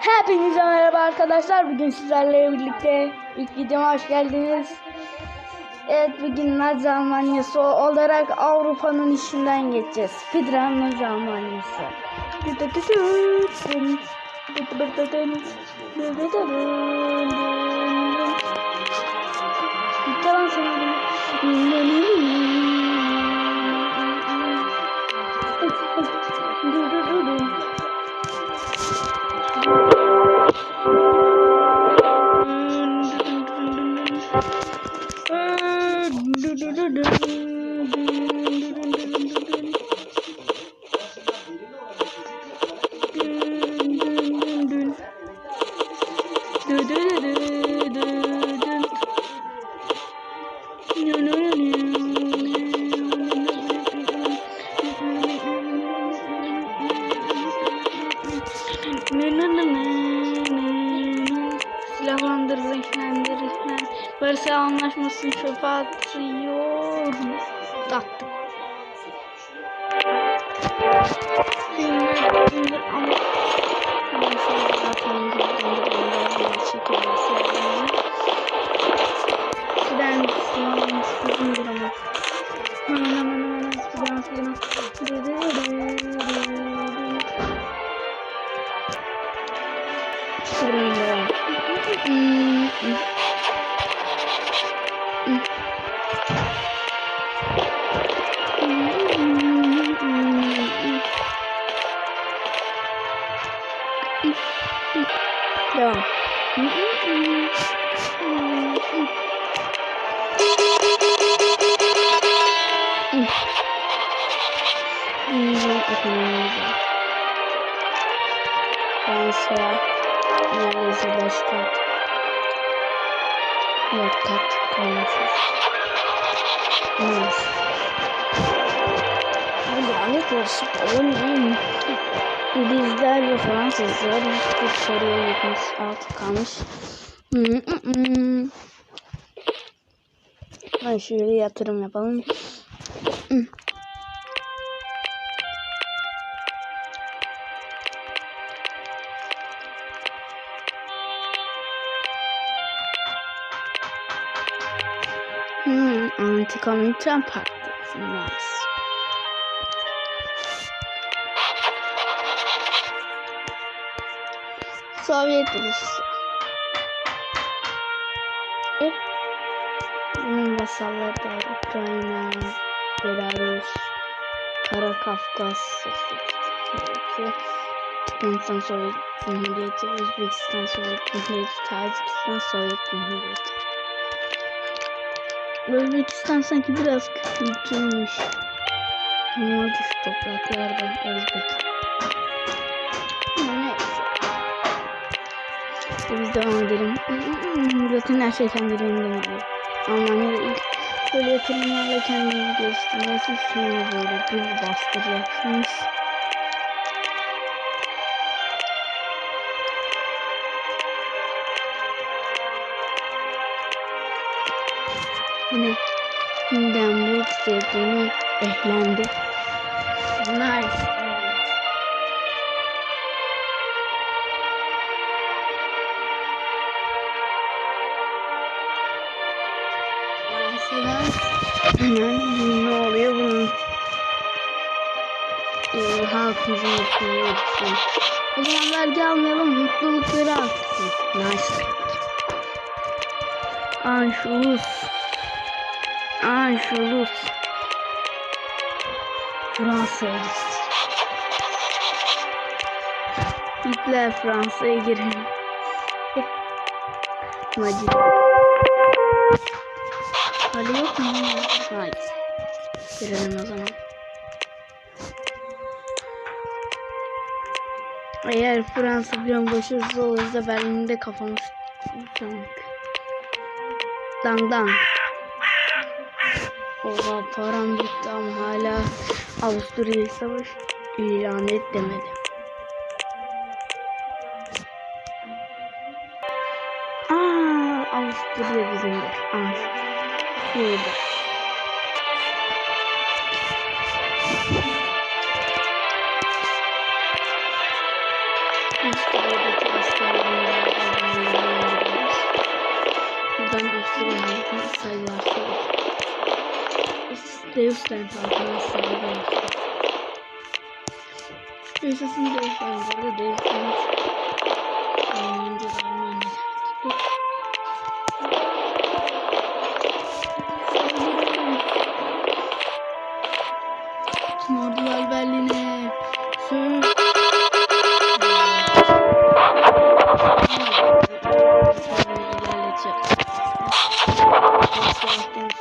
Hepinize merhaba arkadaşlar. Bugün sizlerle birlikte ilk videoma hoş geldiniz. Evet bugün Nazi Almanyası olarak Avrupa'nın işinden geçeceğiz. Speedrun Nazi Almanyası. Lan Silahlandır, renklendir, renklen. Barış'a anlaşmasını çöpe atıyor. Attık. Filmler indir ama zaten. Hemen hemen hemen süren süren. Süren. Hmm. Devam. Fransa neredeyse beş kat. Dört kat kalmışız. Neyse. Lanet olsun. Oğlum neyim? İngilizler ve Fransızlar bir soruya 76 kalmış. Ben şöyle yatırım yapalım. Hm, anticomente impactos. Nice. Só Beatriz. Uma sala da Ucrânia Belarus para Cáucaso. Hindistan Sovyet Cumhuriyeti, Özbekistan Sovyet Cumhuriyeti, Tacikistan Sovyet Cumhuriyeti. Özbekistan sanki biraz oldu şu topraklarda Özbek? Neyse. Biz devam edelim. Zaten her şey kendiliğinden oluyor. Almanya'da ilk böyle yatırımlarla kendini geliştirmesi sonra böyle bir bastıracaksınız. Bu ne? Hindenburg sevdiğini. Mesela hemen ne oluyor bunun? Ee, halkımızın. O zaman vergi almayalım, mutlulukları artsın. Nice. Anşulus. Anşulus. Fransa'ya gitsin. Hitler Fransa'ya girelim. Macit. Hadi yok mu? Hayır. Girelim o zaman. Eğer Fransa bir an başarısız olursa Berlin'de kafamız uçamak. Dan dan. Oha param bitti ama hala Avusturya savaş ilan et demedi. Aa, Avusturya bizimdir. Aa, şurada. Avusturya'daki indiriyoruz. Buradan Avusturya'ya sayılar söylüyor. Deusland halkına sayılar Yaşasın Deusland. Arada Deusland Almanya'da. Tüm ordular Berlin'e. Sür.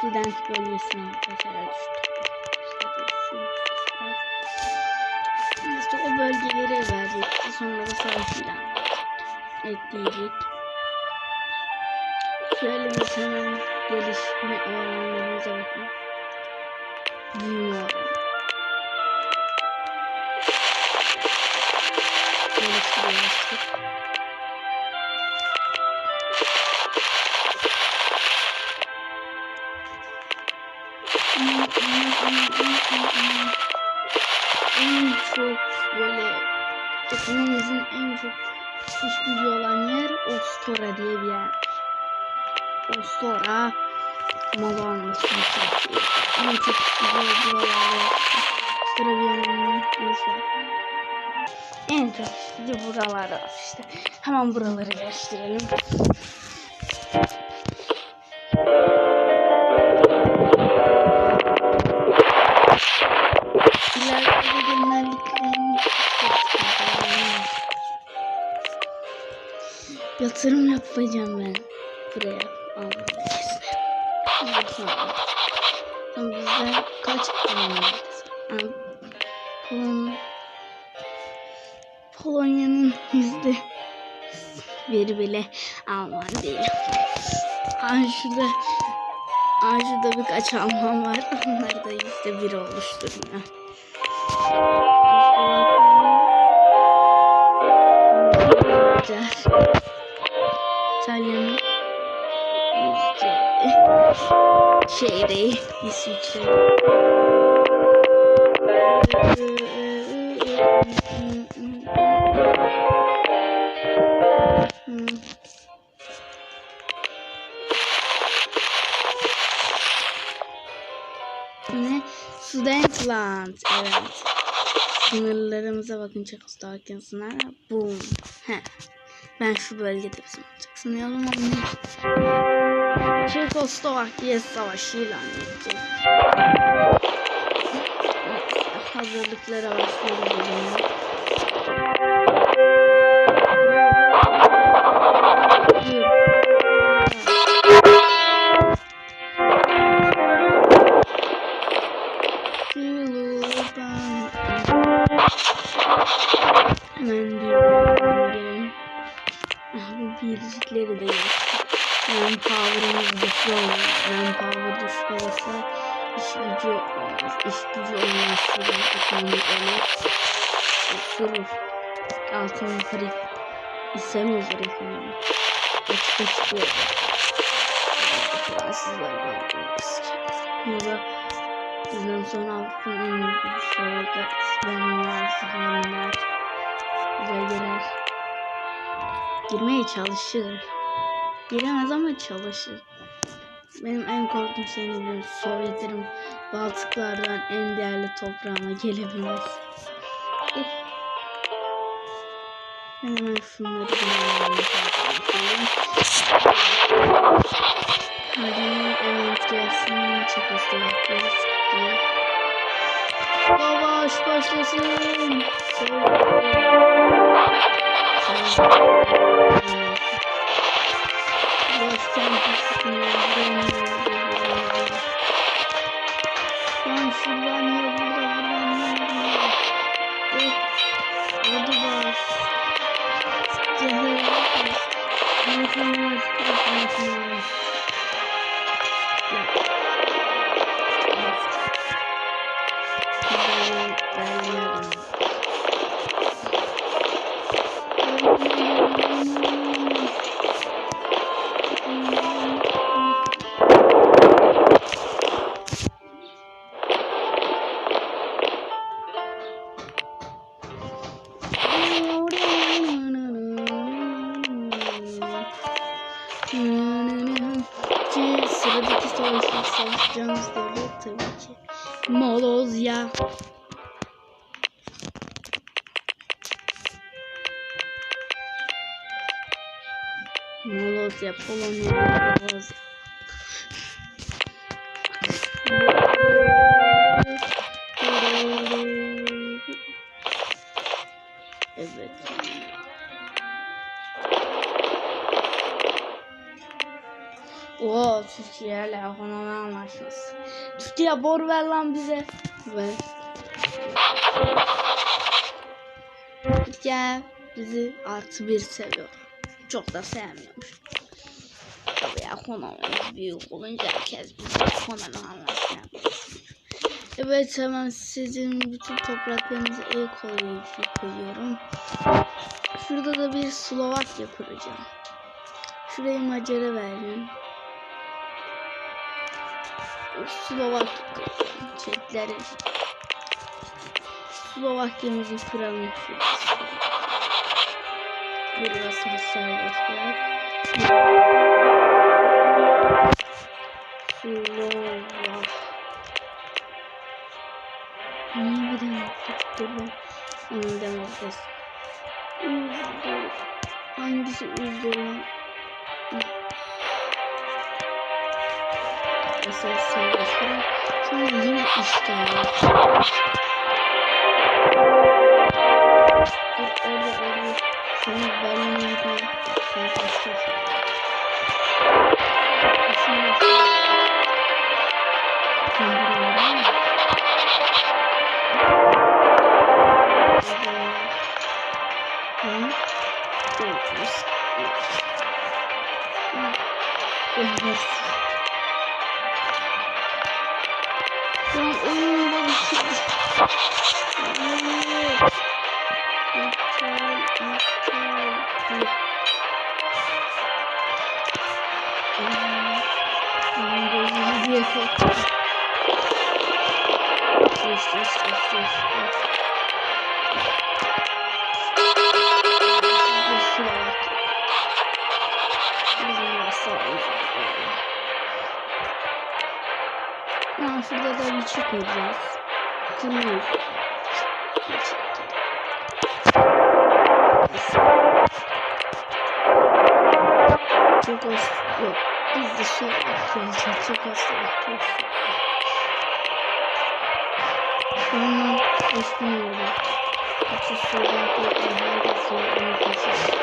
Student bölgesine savaş ilan ekleyecek. Şöyle hemen gelişme oranlarımıza bakın. Büyüme oranı. Geliştiriyoruz. en çok böyle ekonomimizin en çok iş gücü olan yer Ostora diye bir yer. Ostora mal almasını satıyor. En çok iş gücü buralarda Ostora bir. En çok iş gücü buralarda işte. Hemen buraları gösterelim. Aa, şurada, aa, şurada birkaç Alman var. Onlar da yüzde biri oluşturuyor. İtalya'nın yüzde şeyde İsviçre. Studentland. Evet. Sınırlarımıza bakın Çekoslovakya sınırı. Boom. Heh. Ben şu bölgede olacak sanıyorum ama Çekoslovakya savaşı ilan edecek. Hazırlıklara başlıyoruz. Gücü olmazsa da ekonomik olur. Durur. Altın yukarı istemiyoruz ekonomi. Açık açık yok. Fransızlar bakıyoruz. Burada bizden sonra Avrupa'nın en büyük gücü sonra İspanyollar, Sıhhanlar, bölgeler girmeye çalışır. Giremez ama çalışır. Benim en korktuğum şey ne biliyor musun? Sovyetlerin Baltıklardan en değerli toprağıma gelebilmesi. Ben hemen şunları. Hadi evet gelsin. Çekoslovakya çıktı. Savaş başlasın. Lan kuracağımız devlet tabii ki Molozya. Molozya, Polonya, Molozya. Evet. Oo, Türkiye ile ekonomi anlaşması. Türkiye bor ver lan bize. Ver. Türkiye bizi artı bir seviyor. Çok da sevmiyormuş. Tabii ekonomimiz büyük olunca herkes bize ekonomi anlaşması. Evet hemen sizin bütün topraklarınızı el koyuyorum. Şurada da bir Slovakya kuracağım. Şurayı Macar'a vereceğim. Slovak Çekleri Slovakya'mızı kuralım şurası. Burası serbestler. Slovak. Niye bir de yaptık ben? Onu demeyeceğiz. Hangisi uzdur serbestler. Sonra yine işgal. An oyunumda bir şey. Evet. İptal, iptal. Ben gözümü çıkacağız. Kırmızı. Çok az yok. Biz de şey yapıyoruz. Çok az yapıyoruz. Sonra üstüne. Kaçış sorun koyduğunda da sorun kaçış.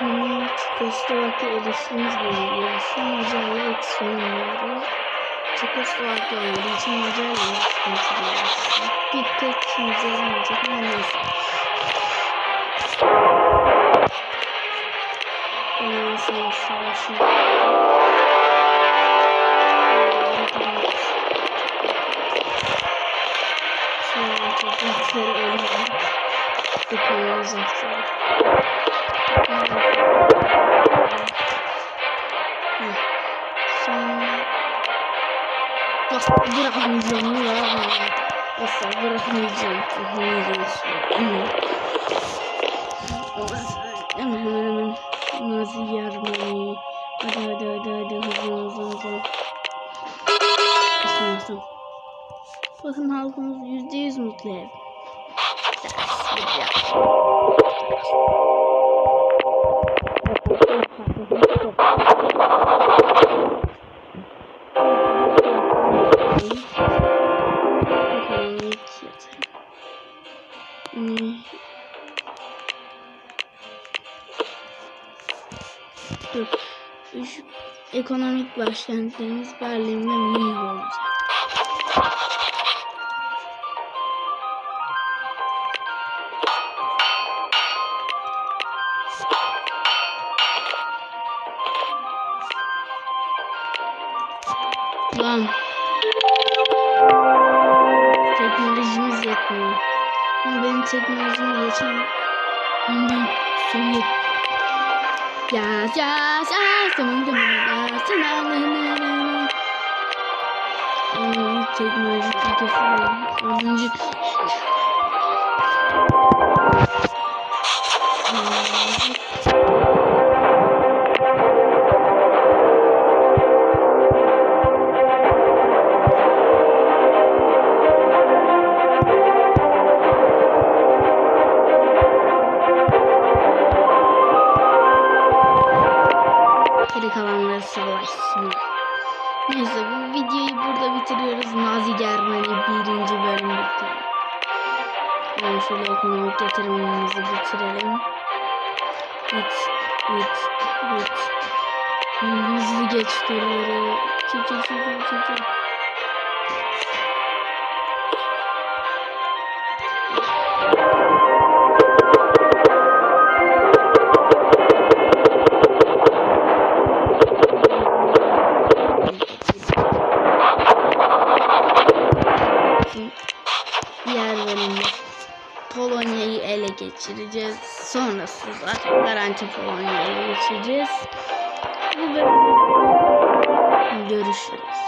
Bunu Çekoslovakya ilişkimiz geliyor. Şu ilk sorunları. Çekoslovakya olduğu için ilişkimiz geliyor. Bir tek kimse olmayacak ama neyse. Sonra savaşın. Sonra toprakları ölüyor. Ekonomi zaten. Sonra Bırakmayacağım ya. Asla bırakmayacağım. Bırakmayacağım. Hemen hemen hemen. Nazi yarmayı. Hadi hadi hadi hadi hızlı hızlı hızlı. Isınmasın. Bakın halkımız yüzde yüz mutlu ev. Ders bir Dur. Ekonomik başkentlerimiz Berlin ve Münih olacak. Geçen ondan Sovyet ya ya ya sonunda ya sana Ay teknoloji ülkesi diğer bölümde Polonya'yı ele geçireceğiz. Sonrasında garanti Polonya'yı ele geçireceğiz. Bu bölümde görüşürüz.